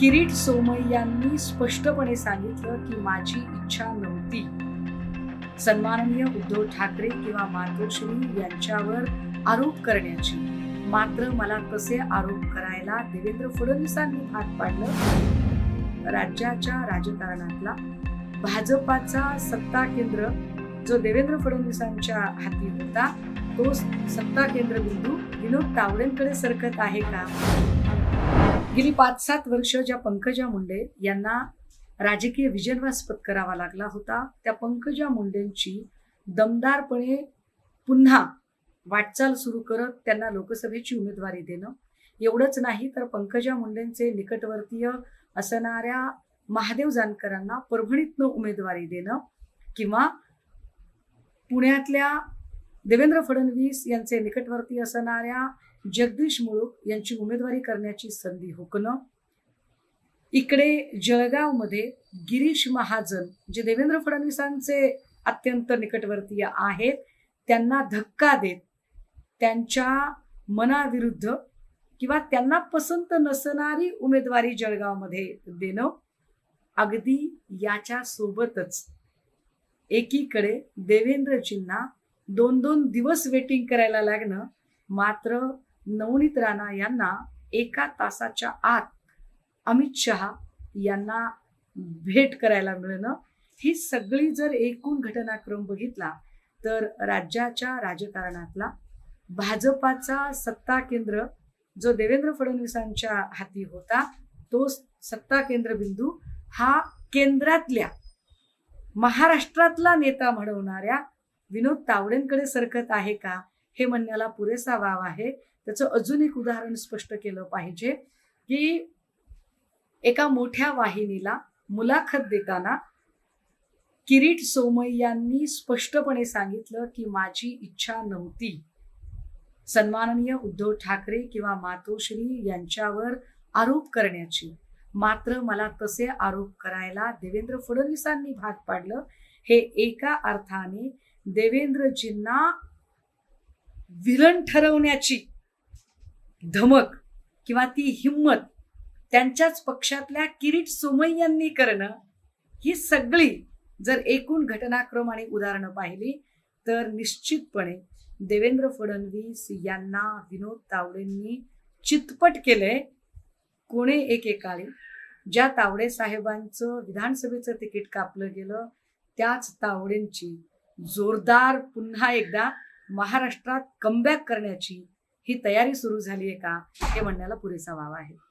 किरीट सोमय यांनी स्पष्टपणे सांगितलं की माझी इच्छा नव्हती. सन्माननीय उद्धव ठाकरे किंवा मातोश्री यांच्यावर आरोप करण्याची. मात्र मला कसे आरोप करायला देवेंद्र फडणवीसांनी भाग पाडलं? राज्याच्या राजकारणातला भाजपाचा सत्ता केंद्र जो देवेंद्र फडणवीसांच्या हाती होता तो सत्ता केंद्र बिंदू विनोद तावडेंकडे सरकत आहे का? गेली पाच सात वर्ष ज्या पंकजा मुंडे यांना राजकीय विजनवास पत्करावा लागला होता त्या पंकजा मुंडेंची दमदारपणे पुन्हा वाटचाल सुरू करत त्यांना लोकसभेची उमेदवारी देणं. एवढंच नाही तर पंकजा मुंडेंचे निकटवर्तीय असणाऱ्या महादेव जानकरांना परभणीतनं उमेदवारी देणं किंवा पुण्यातल्या देवेंद्र फडणवीस यांचे निकटवर्ती असणाऱ्या जगदीश मुळूक यांची उमेदवारी करण्याची संधी हुकणं इकडे जळगावमध्ये गिरीश महाजन जे देवेंद्र फडणवीसांचे अत्यंत निकटवर्तीय आहेत त्यांना धक्का देत त्यांच्या मनाविरुद्ध किंवा त्यांना पसंत नसणारी उमेदवारी जळगावमध्ये देणं अगदी याच्या सोबतच एकीकडे देवेंद्रजींना दोन दोन दिवस वेटिंग करायला लागणं मात्र नवनीत राणा यांना एका तासाच्या आत अमित शहा यांना भेट करायला मिळणं. ही सगळी जर एकूण घटनाक्रम बघितला तर राज्याच्या राजकारणातला भाजपाचा सत्ता केंद्र जो देवेंद्र फडणवीसांच्या हाती होता तो सत्ता केंद्र बिंदू हा केंद्रातल्या महाराष्ट्रातला नेता म्हणवणाऱ्या विनोद तावडेंकडे सरकत आहे का हे म्हणण्याला पुरेसा वाव आहे. त्याचं अजून एक उदाहरण स्पष्ट केलं पाहिजे की एका मोठ्या वाहिनीला मुलाखत देताना किरीट सोमय्यांनी स्पष्टपणे सांगितलं की माझी इच्छा नव्हती. सन्माननीय उद्धव ठाकरे किंवा मातोश्री यांच्यावर आरोप करण्याची. मात्र मला तसे आरोप करायला देवेंद्र फडणवीसांनी भाग पाडलं. हे एका अर्थाने देवेंद्रजींना विलन ठरवण्याची धमक किंवा ती हिंमत त्यांच्याच पक्षातल्या किरीट सोमय्यांनी करणं ही सगळी जर एकूण घटनाक्रम आणि उदाहरणं पाहिली तर निश्चितपणे देवेंद्र फडणवीस यांना विनोद तावडेंनी चितपट केलंय. कोणे एकेकाळी ज्या तावडे साहेबांचं विधानसभेचं तिकीट कापलं गेलं त्याच तावडेंची जोरदार पुन्हा एकदा महाराष्ट्रात कमबॅक करण्याची ही तयारी सुरू झाली आहे का? हे म्हणण्याला पुरेसा वाव आहे.